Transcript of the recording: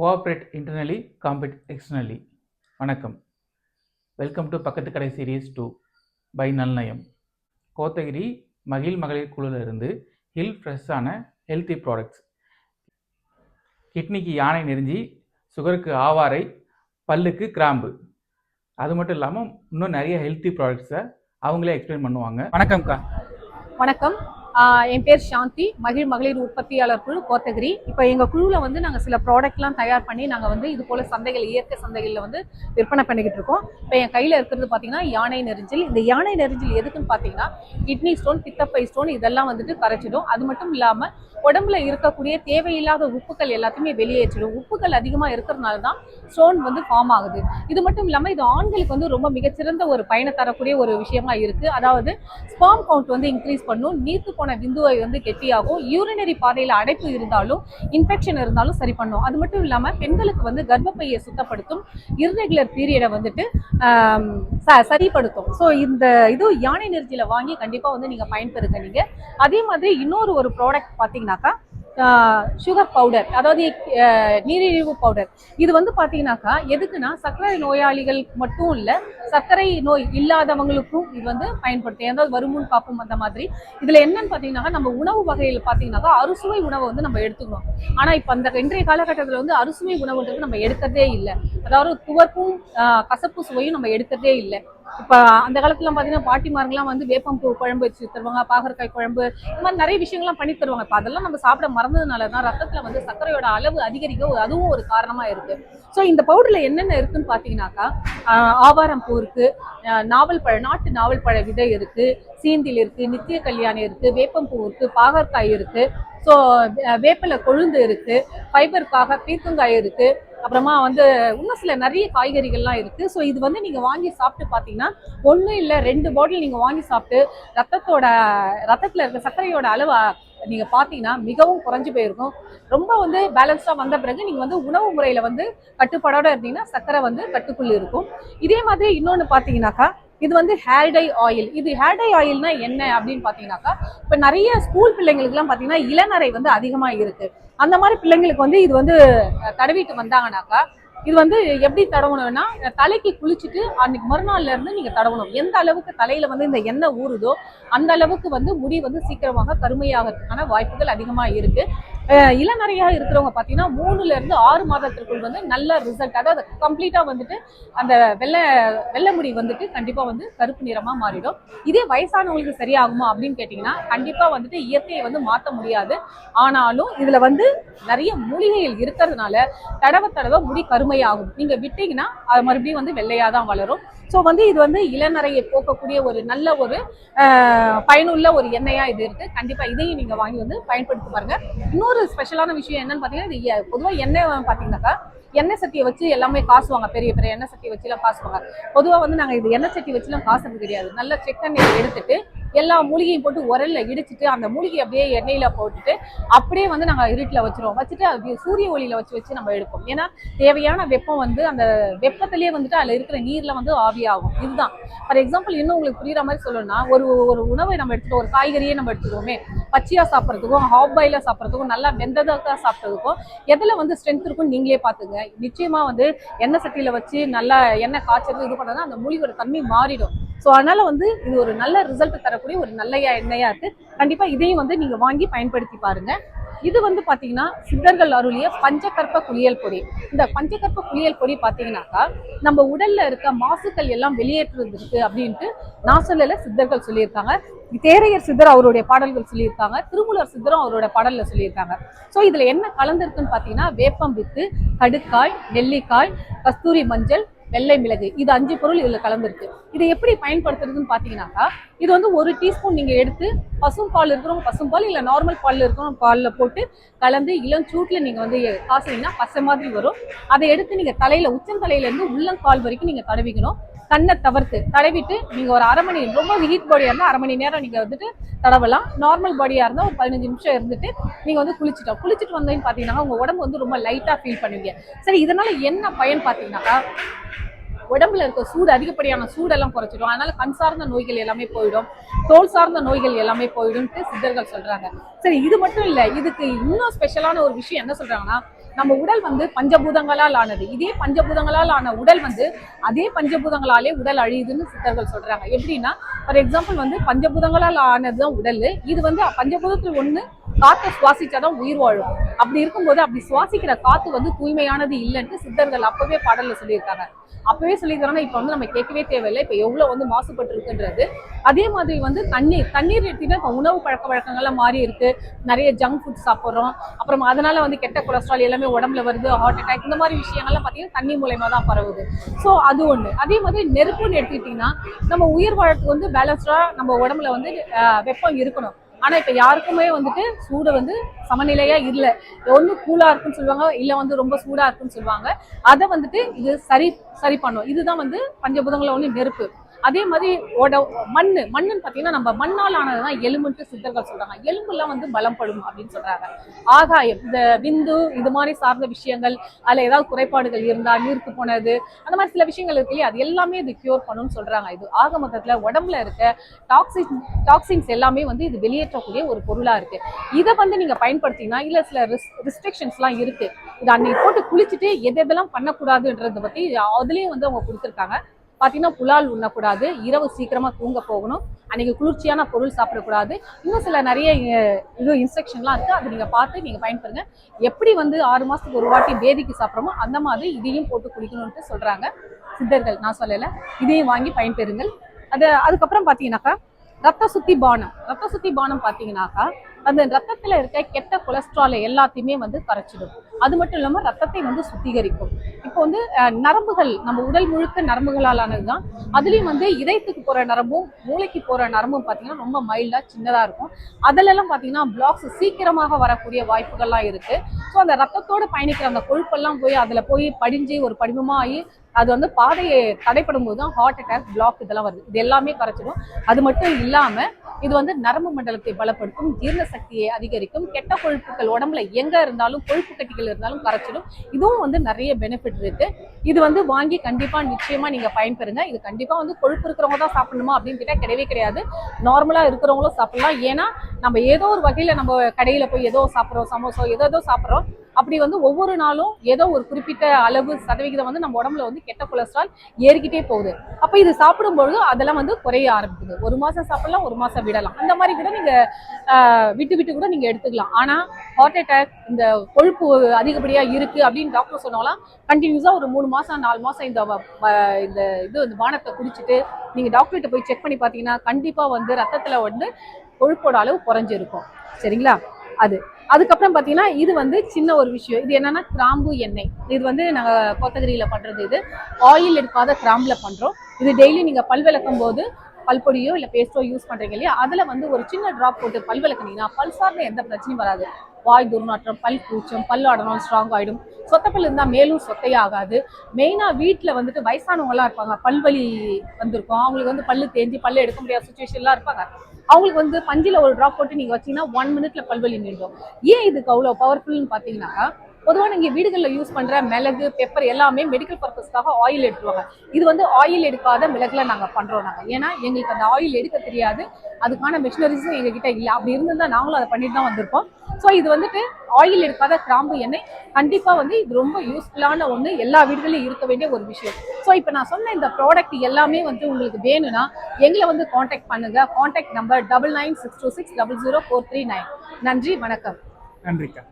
Cooperate internally compete externally வணக்கம். Welcome to பக்கத்து கடை சீரீஸ் டூ பை நல்நயம். கோத்தகிரி மகிழ் மகளிர் குழுவிலிருந்து ஹில் ஃப்ரெஷ்ஷான ஹெல்த்தி ப்ராடக்ட்ஸ் கிட்னிக்கு யானை நெறிஞ்சி சுகருக்கு ஆவாரை பல்லுக்கு கிராம்பு. அது மட்டும் இல்லாமல் இன்னும் நிறைய ஹெல்த்தி ப்ராடக்ட்ஸை அவங்களே எக்ஸ்பிளைன் பண்ணுவாங்க. வணக்கம்க்கா. வணக்கம். என் பேர் சாந்தி. மகிழ் மகளிர் உற்பத்தியாளர் குழு கோத்தகிரி. இப்போ எங்கள் குழுவில் வந்து நாங்கள் சில ப்ராடக்ட்லாம் தயார் பண்ணி நாங்கள் வந்து இது போல் சந்தைகள் இயற்கை சந்தைகளில் வந்து விற்பனை பண்ணிக்கிட்டு இருக்கோம். இப்போ என் கையில் இருக்கிறது பார்த்தீங்கன்னா யானை நெரிஞ்சல். இந்த யானை நெரிஞ்சல் எதுக்குன்னு பார்த்தீங்கன்னா கிட்னி ஸ்டோன் பித்தப்பை ஸ்டோன் இதெல்லாம் வந்துட்டு கரைச்சிடும். அது மட்டும் இல்லாமல் உடம்புல இருக்கக்கூடிய தேவையில்லாத உப்புக்கள் எல்லாத்தையுமே வெளியேற்றிடும். உப்புக்கள் அதிகமாக இருக்கிறதுனால தான் ஸ்டோன் வந்து ஃபார்ம் ஆகுது. இது மட்டும் இல்லாமல் இது ஆண்களுக்கு வந்து ரொம்ப மிகச்சிறந்த ஒரு பயனை தரக்கூடிய ஒரு விஷயமா இருக்குது அதாவது ஸ்பாம் கவுண்ட் வந்து இன்க்ரீஸ் பண்ணும். நீத்து போன விந்துவை வந்து கெட்டியாகும். யூரினரி பாதையில் அடைப்பு இருந்தாலும் இன்ஃபெக்ஷன் இருந்தாலும் சரி பண்ணும். அது மட்டும் இல்லாமல் பெண்களுக்கு வந்து கர்ப்பப்பையை சுத்தப்படுத்தும் இர்ரெகுலர் பீரியடை வந்துட்டு ச- சரிப்படுத்தும். ஸோ இந்த இது யானை நெருஜியில் வாங்கி கண்டிப்பாக வந்து நீங்கள் பயன்பெறுங்க நீங்கள் அதே மாதிரி இன்னொரு ஒரு ப்ராடக்ட் பார்த்தீங்கன்னாக்கா சுகர் பவுடர் அதாவது நீரிழிவு பவுடர் இது வந்து பார்த்தீங்கன்னாக்கா எதுக்குன்னா சர்க்கரை நோயாளிகள் மட்டும் இல்லை சர்க்கரை நோய் இல்லாதவங்களுக்கும் இது வந்து பயன்படுத்தும் அதாவது வருமுன் காப்பும் அந்த மாதிரி. இதில் என்னன்னு பார்த்தீங்கன்னாக்கா நம்ம உணவு வகையில் பார்த்தீங்கன்னாக்கா அறுசுவை உணவை வந்து நம்ம எடுத்துக்கணும். ஆனால் இப்போ அந்த இன்றைய காலகட்டத்தில் வந்து அறுசுவை உணவுன்றது நம்ம எடுக்கிறதே இல்லை. அதாவது துவர்ப்பும் கசப்பு சுவையும் நம்ம எடுக்கிறதே இல்லை. இப்போ அந்த காலத்துல பார்த்தீங்கன்னா பாட்டிமார்கள்லாம் வந்து வேப்பம்பூ குழம்பு வச்சு தருவாங்க பாகற்காய் குழம்பு இந்த மாதிரி நிறைய விஷயங்கள்லாம் பண்ணி தருவாங்க. இப்போ அதெல்லாம் நம்ம சாப்பிட மறந்ததுனால தான் ரத்தத்தில் வந்து சர்க்கரையோட அளவு அதிகரிக்க அதுவும் ஒரு காரணமா இருக்கு. ஸோ இந்த பவுடர்ல என்னென்ன இருக்குன்னு பார்த்தீங்கன்னாக்கா ஆவாரம் பூ இருக்கு நாவல் பழ நாட்டு நாவல் பழ விதை இருக்கு சீந்தில் இருக்கு நித்திய கல்யாணி இருக்கு வேப்பம்பூ இருக்கு பாகற்காய் இருக்கு. ஸோ வேப்பில கொழுந்து இருக்கு ஃபைபருக்காக பீர்க்கங்காய் இருக்குது அப்புறமா வந்து இன்னும் சில நிறைய காய்கறிகள்லாம் இருக்கு. ஸோ இது வந்து நீங்க வாங்கி சாப்பிட்டு பார்த்தீங்கன்னா ஒன்றும் இல்லை ரெண்டு பாட்டில் நீங்க வாங்கி சாப்பிட்டு ரத்தத்தோட ரத்தத்தில் இருக்க சர்க்கரையோட அளவு நீங்க பார்த்தீங்கன்னா மிகவும் குறைஞ்சு போயிருக்கும். ரொம்ப வந்து பேலன்ஸ்டா வந்த பிறகு நீங்க வந்து உணவு முறையில வந்து கட்டுப்பாடோட இருந்தீங்கன்னா சர்க்கரை வந்து கட்டுக்குள் இருக்கும். இதே மாதிரி இன்னொன்று பார்த்தீங்கன்னாக்கா இது வந்து ஹேர் டை ஆயில் இது ஹேர் டை ஆயில்னா என்ன அப்படின்னு பார்த்தீங்கன்னாக்கா இப்போ நிறைய ஸ்கூல் பிள்ளைங்களுக்குலாம் பார்த்தீங்கன்னா இளநரை வந்து அதிகமாக இருக்கு. அந்த மாதிரி பிள்ளைங்களுக்கு வந்து இது வந்து தடவிட்டு வந்தாங்கனாக்கா இது வந்து எப்படி தடவணும்னா தலைக்கு குளிச்சுட்டு அன்னைக்கு மறுநாள்ல இருந்து நீங்க தடவணும். எந்த அளவுக்கு தலையில வந்து இந்த எண்ணெய் ஊறுதோ அந்த அளவுக்கு வந்து முடி வந்து சீக்கிரமாக கருமையாகிறதுக்கான வாய்ப்புகள் அதிகமா இருக்கு. இளநறையாக இருக்கிறவங்க பார்த்தீங்கன்னா மூணுல இருந்து ஆறு மாதத்திற்குள் வந்து நல்ல ரிசல்ட் அதாவது கம்ப்ளீட்டாக வந்துட்டு அந்த வெள்ளை வெள்ளை முடி வந்துட்டு கண்டிப்பாக வந்து கருப்பு நிறமாக மாறிடும். இதே வயசானவங்களுக்கு சரியாகுமா அப்படின்னு கேட்டிங்கன்னா கண்டிப்பாக வந்துட்டு இயற்கையை வந்து மாற்ற முடியாது. ஆனாலும் இதில் வந்து நிறைய மூலிகைகள் இருக்கிறதுனால தடவை தடவை முடி கருமையாகும். நீங்கள் விட்டீங்கன்னா அது மறுபடியும் வந்து வெள்ளையாக தான் வளரும். ஸோ வந்து இது வந்து இளநரையை போக்கக்கூடிய ஒரு நல்ல ஒரு பயனுள்ள ஒரு எண்ணெயாக இது இருக்குது கண்டிப்பாக இதையும் நீங்கள் வாங்கி வந்து பயன்படுத்தி பாருங்கள் இன்னொரு ஸ்பெஷலான விஷயம் என்னன்னு பார்த்தீங்கன்னா இது எ- எண்ணெய் பார்த்தீங்கன்னாக்கா எண்ணெய் சட்டியை வச்சு எல்லாமே காசுவாங்க. பெரிய பெரிய எண்ணெய் சட்டியை வச்சுலாம் காசுவாங்க. பொதுவாக வந்து நாங்கள் இது எண்ணெய் சட்டி வச்சுலாம் காசுறது கிடையாது. நல்ல செக்கெண்ணெய் எடுத்துட்டு எல்லா மூலிகையும் போட்டு உரல்ல இடிச்சிட்டு அந்த மூலிகை அப்படியே எண்ணெயில போட்டுட்டு அப்படியே வந்து நாங்கள் இருட்டில் வச்சிருவோம். வச்சுட்டு அது சூரிய ஒளியில வச்சு வச்சு நம்ம எடுப்போம். ஏன்னா தேவையான வெப்பம் வந்து அந்த வெப்பத்திலேயே வந்துட்டு அதில் இருக்கிற நீர்ல வந்து ஆவியாகும் இதுதான். ஃபார் எக்ஸாம்பிள் இன்னும் உங்களுக்கு புரியுற மாதிரி சொல்லணும்னா ஒரு ஒரு உணவை நம்ம எடுத்துட்டு ஒரு காய்கறியே நம்ம எடுத்துக்கோமே பச்சையாக சாப்பிட்றதுக்கும் ஹாஃப் பாயில் சாப்பிட்றதுக்கும் நல்லா வெந்ததாக சாப்பிட்றதுக்கும் எதில் வந்து ஸ்ட்ரென்த் இருக்கும்னு நீங்களே பார்த்துங்க. நிச்சயமாக வந்து எண்ணெய் சட்டியில் வச்சு நல்லா எண்ணெய் காய்ச்சறது இது பண்ணா அந்த மூலிகையோட தன்மை மாறிடும். ஸோ அதனால் வந்து இது ஒரு நல்ல ரிசல்ட் தரக்கூடிய ஒரு நல்ல எண்ணெயாக இருக்குது கண்டிப்பாக இதையும் வந்து நீங்கள் வாங்கி பயன்படுத்தி பாருங்கள் இது வந்து பார்த்தீங்கன்னா சித்தர்கள் அருளிய பஞ்சகற்ப குளியல் பொடி. இந்த பஞ்சகற்ப குளியல் பொடி பார்த்தீங்கன்னாக்கா நம்ம உடல்ல இருக்க மாசுக்கள் எல்லாம் வெளியேற்றுறதுக்கு அப்படின்ட்டு நான் சொல்லல சித்தர்கள் சொல்லியிருக்காங்க. தேரையர் சித்தர் அவருடைய பாடல்கள் சொல்லியிருக்காங்க. திருமூலர் சித்தரும் அவரோட பாடல்ல சொல்லியிருக்காங்க. ஸோ இதுல என்ன கலந்துருக்குன்னு பார்த்தீங்கன்னா வேப்பம் வித்து கடுக்காய் நெல்லிக்காய் கஸ்தூரி மஞ்சள் வெள்ளை மிளகு இது அஞ்சு பொருள் இதில் கலந்துருக்கு. இதை எப்படி பயன்படுத்துறதுன்னு பார்த்தீங்கன்னாக்கா இது வந்து ஒரு டீஸ்பூன் நீங்கள் எடுத்து பசும் பால் இருக்கிறவங்க பசும் பால் இல்லை நார்மல் பாலில் இருக்கிறவங்க பாலில் போட்டு கலந்து இளம் சூட்டில் நீங்கள் வந்து காசுனீங்கன்னா பசை மாதிரி வரும். அதை எடுத்து நீங்கள் தலையில் உச்சந்தலையிலேருந்து உள்ளங்கால் வரைக்கும் நீங்கள் தடவிக்கணும். கண்ணை தவிர்த்து தடவிட்டு நீங்கள் ஒரு அரை மணி ரொம்ப ஹீட் பாடியாக இருந்தால் அரை மணி நேரம் நீங்கள் வந்துட்டு தடவலாம். நார்மல் பாடியாக இருந்தால் ஒரு பதினஞ்சு நிமிஷம் இருந்துட்டு நீங்கள் வந்து குளிச்சுட்டோம். குளிச்சுட்டு வந்தீங்கன்னு பார்த்தீங்கன்னா உங்கள் உடம்பு வந்து ரொம்ப லைட்டாக ஃபீல் பண்ணுவீங்க. சரி இதனால் என்ன பயன் பார்த்தீங்கன்னாக்கா உடம்புல இருக்க சூடு அதிகப்படியான சூடெல்லாம் குறைச்சிடும். அதனால கண் சார்ந்த நோய்கள் எல்லாமே போயிடும். தோல் சார்ந்த நோய்கள் எல்லாமே போயிடும்ட்டு சித்தர்கள் சொல்றாங்க. சரி இது மட்டும் இல்ல இதுக்கு இன்னும் ஸ்பெஷலான ஒரு விஷயம் என்ன சொல்றாங்கன்னா நம்ம உடல் வந்து பஞ்சபூதங்களால் ஆனது. இதே பஞ்சபூதங்களால் ஆன உடல் வந்து அதே பஞ்சபூதங்களாலே உடல் அழியுதுன்னு சித்தர்கள் சொல்றாங்க. எப்படின்னா ஃபார் எக்ஸாம்பிள் வந்து பஞ்சபூதங்களால் ஆனதுதான் உடல். இது வந்து பஞ்சபூதத்தில் ஒன்று காற்றை சுவாசிச்சாதான் உயிர் வாழும். அப்படி இருக்கும்போது அப்படி சுவாசிக்கிற காத்து வந்து தூய்மையானது இல்லைன்ட்டு சித்தர்கள் அப்பவே பாடல்ல சொல்லியிருக்காங்க. அப்பவே சொல்லியிருக்காங்க இப்ப வந்து நம்ம கேட்கவே தேவையில்லை. இப்ப எவ்வளவு வந்து மாசுபட்டு இருக்குன்றது அதே மாதிரி வந்து தண்ணீர் தண்ணீர் எடுத்தீங்கன்னா இப்ப உணவு பழக்க வழக்கங்கள்லாம் மாறி இருக்கு. நிறைய ஜங்க் ஃபுட் சாப்பிட்றோம். அப்புறம் அதனால வந்து கெட்ட கொலஸ்ட்ரால் எல்லாமே உடம்புல வருது ஹார்ட் அட்டாக் இந்த மாதிரி விஷயங்கள்லாம் பார்த்தீங்கன்னா தண்ணி மூலயமா தான் பரவுது. ஸோ அது ஒன்று அதே மாதிரி நெருப்புன்னு எடுத்துக்கிட்டிங்கன்னா நம்ம உயிர் வாழ்க்கை வந்து பேலன்ஸ்டாக நம்ம உடம்புல வந்து வெப்பம் இருக்கணும். ஆனா இப்ப யாருக்குமே வந்துட்டு சூடு வந்து சமநிலையா இல்ல. ஒன்று கூலா இருக்குன்னு சொல்லுவாங்க இல்ல வந்து ரொம்ப சூடா இருக்குன்னு சொல்லுவாங்க. அதை வந்துட்டு இது சரி சரி பண்ணும். இதுதான் வந்து பஞ்சபூதங்கள ஒன்று நெருப்பு. அதே மாதிரி ஓட மண் மண்ணுன்னு பார்த்தீங்கன்னா நம்ம மண்ணால் ஆனதுதான் எலும்புன்ட்டு சித்தர்கள் சொல்றாங்க. எலும்புலாம் வந்து பலப்படும் அப்படின்னு சொல்றாங்க. ஆகாயம் இந்த விந்து இது மாதிரி சார்ந்த விஷயங்கள் அதில் ஏதாவது குறைபாடுகள் இருந்தா நீர்த்து போனது அந்த மாதிரி சில விஷயங்கள் இருக்கு இல்லையா? அது எல்லாமே இது கியூர் பண்ணும்னு சொல்றாங்க. இது ஆக மொத்தத்துல உடம்புல இருக்க டாக்ஸின் டாக்ஸின்ஸ் எல்லாமே வந்து இது வெளியேற்றக்கூடிய ஒரு பொருளா இருக்கு. இதை வந்து நீங்க பயன்படுத்திங்கன்னா இல்ல சில ரிஸ்ட்ரிக்ஷன்ஸ்லாம் இருக்கு. இது அன்னைக்கு போட்டு குளிச்சுட்டு எது எதெல்லாம் பண்ணக்கூடாதுன்றத பத்தி அதுலயும் வந்து அவங்க கொடுத்துருக்காங்க. பார்த்தீங்கன்னா புலால் உண்ணக்கூடாது இரவு சீக்கிரமாக தூங்க போகணும். அன்றைக்கி குளிர்ச்சியான பொருள் சாப்பிடக்கூடாது. இன்னும் சில நிறைய இது இன்ஸ்ட்ரக்ஷன்லாம் இருக்குது அது நீங்கள் பார்த்து நீங்கள் பயன்படுங்க எப்படி வந்து ஆறு மாதத்துக்கு ஒரு வாட்டி பேதிக்கு சாப்பிட்றோமோ அந்த மாதிரி இதையும் போட்டு குடிக்கணும்ட்டு சொல்கிறாங்க சித்தர்கள். நான் சொல்லலை. இதையும் வாங்கி பயன்பெறுங்கள். அது அதுக்கப்புறம் பார்த்தீங்கன்னாக்கா ரத்த சுத்தி பானம். ரத்த சுத்தி பானம் பார்த்தீங்கன்னாக்கா அந்த ரத்தத்தில் இருக்க கெட்ட கொலஸ்ட்ரால் எல்லாத்தையுமே வந்து கரைச்சிடும் அது மட்டும் இல்லாமல் ரத்தத்தை வந்து சுத்திகரிக்கும். இப்போ வந்து நரம்புகள் நம்ம உடல் முழுக்க நரம்புகளால் ஆனதுதான் அதுலேயும் வந்து இதயத்துக்கு போகிற நரம்பும் மூளைக்கு போகிற நரம்பும் பார்த்தீங்கன்னா ரொம்ப மைல்டாக சின்னதாக இருக்கும். அதிலெல்லாம் பார்த்தீங்கன்னா பிளாக்ஸ் சீக்கிரமாக வரக்கூடிய வாய்ப்புகள்லாம் இருக்குது ஸோ அந்த ரத்தத்தோடு பயணிக்கிற அந்த கொழுப்பெல்லாம் போய் அதில் போய் படிஞ்சு ஒரு படிமமாக ஆகி அது வந்து பாதையை தடைப்படும் போது தான் ஹார்ட் அட்டாக் பிளாக் இதெல்லாம் வருது. இது எல்லாமே கரைச்சிடும் அது மட்டும் இல்லாமல் இது வந்து நரம்பு மண்டலத்தை பலப்படுத்தும் ஜீரண சக்தியை அதிகரிக்கும் கெட்ட கொழுப்புகள் உடம்புல எங்கே இருந்தாலும் கொழுப்பு கட்டிகள் இருந்தாலும் கரைச்சிடும். இதுவும் வந்து நிறைய பெனிஃபிட் இருக்கு. இது வந்து வாங்கி கண்டிப்பா நிச்சயமா நீங்க பயன்பெறுங்க. இது கண்டிப்பா வந்து கொழுப்பு இருக்கிறவங்க தான் சாப்பிடணுமா அப்படின்னு கேட்டா கிடையவே கிடையாது. நார்மலா இருக்கிறவங்களும் சாப்பிடலாம். ஏன்னா நம்ம ஏதோ ஒரு வகையில நம்ம கடையில போய் ஏதோ சாப்பிட்றோம் சமோசோ ஏதோ ஏதோ சாப்பிட்றோம். அப்படி வந்து ஒவ்வொரு நாளும் ஏதோ ஒரு குறிப்பிட்ட அளவு சதவிகிதம் வந்து நம்ம உடம்புல வந்து கெட்ட கொலஸ்ட்ரால் ஏறிக்கிட்டே போகுது. அப்ப இது சாப்பிடும்பொழுது அதெல்லாம் வந்து குறைய ஆரம்பிக்குது. ஒரு மாசம் சாப்பிடலாம் ஒரு மாசம் விடலாம். அந்த மாதிரி கூட நீங்க விட்டு விட்டு கூட நீங்க எடுத்துக்கலாம். ஆனா ஹார்ட் அட்டாக் இந்த கொழுப்பு அதிகப்படியா இருக்கு அப்படின்னு டாக்டர் சொன்னாலாம் கண்டினியூஸா ஒரு மூணு மாசம் நாலு மாசம் இந்த இந்த இது வந்து பானத்தை குடிச்சிட்டு நீங்க டாக்டர்கிட்ட போய் செக் பண்ணி பார்த்தீங்கன்னா கண்டிப்பா வந்து ரத்தத்துல வந்து கொழுப்போட அளவு குறைஞ்சிருக்கும். சரிங்களா? அது. அதுக்கப்புறம் பார்த்தீங்கன்னா இது வந்து சின்ன ஒரு விஷயம். இது என்னன்னா கிராம்பு எண்ணெய். இது வந்து நாங்கள் கொத்தகிரியில் பண்ணுறது இது. ஆயில் எடுக்காத கிராம்பில் பண்ணுறோம் இது டெய்லி நீங்கள் பல் விளக்கும் போது பல்பொடியோ இல்லை பேஸ்டோ யூஸ் பண்ணுறீங்க இல்லையா? அதில் வந்து ஒரு சின்ன ட்ராப் போட்டு பல் விளக்குனீங்கன்னா பல் சார்ந்த எந்த பிரச்சனையும் வராது. வாய் துர்நாற்றம் பல் கூச்சம் பல் ஆடணும் ஸ்ட்ராங் ஆயிடும். சொத்தப்பல் இருந்தால் மேலும் சொத்தையாகாது மெயினாக வீட்டில் வந்துட்டு வயசானவங்களாம் இருப்பாங்க. பல்வலி வந்திருக்கும். அவங்களுக்கு வந்து பல்லு தேஞ்சு பல்லு எடுக்க முடியாத சுச்சுவேஷன்லாம் இருப்பாங்க. அவங்களுக்கு வந்து பஞ்சில் ஒரு ட்ராப் போட்டு நீங்கள் வச்சிங்கன்னா ஒன் மினிட்ல பல்வலி நின்றும் ஏன் இதுக்கு அவ்வளோ பவர்ஃபுல்னு பார்த்தீங்கன்னா பொதுவாக நீங்கள் வீடுகளில் யூஸ் பண்ணுற மிளகு பெப்பர் எல்லாமே மெடிக்கல் பர்பஸ்க்காக ஆயில் எடுத்துருவாங்க. இது வந்து ஆயில் எடுக்காத மிளகுல நாங்கள் பண்ணுறோம் நாங்கள் ஏன்னா எங்களுக்கு அந்த ஆயில் எடுக்க தெரியாது. அதுக்கான மிஷினரிஸும் எங்ககிட்ட இல்லை. அப்படி இருந்திருந்தால் நாங்களும் அதை பண்ணிட்டு தான் வந்திருக்கோம் ஸோ இது வந்துட்டு ஆயில் எடுக்காத கிராம்பு எண்ணெய். கண்டிப்பாக வந்து இது ரொம்ப யூஸ்ஃபுல்லான ஒன்று எல்லா வீடுகளிலும் இருக்க வேண்டிய ஒரு விஷயம். ஸோ இப்போ நான் சொன்ன இந்த ப்ராடக்ட் எல்லாமே வந்து உங்களுக்கு வேணும்னா எங்களை வந்து காண்டாக்ட் பண்ணுங்க. Contact number double nine six two six double zero four three nine நன்றி வணக்கம். நன்றிக்கா.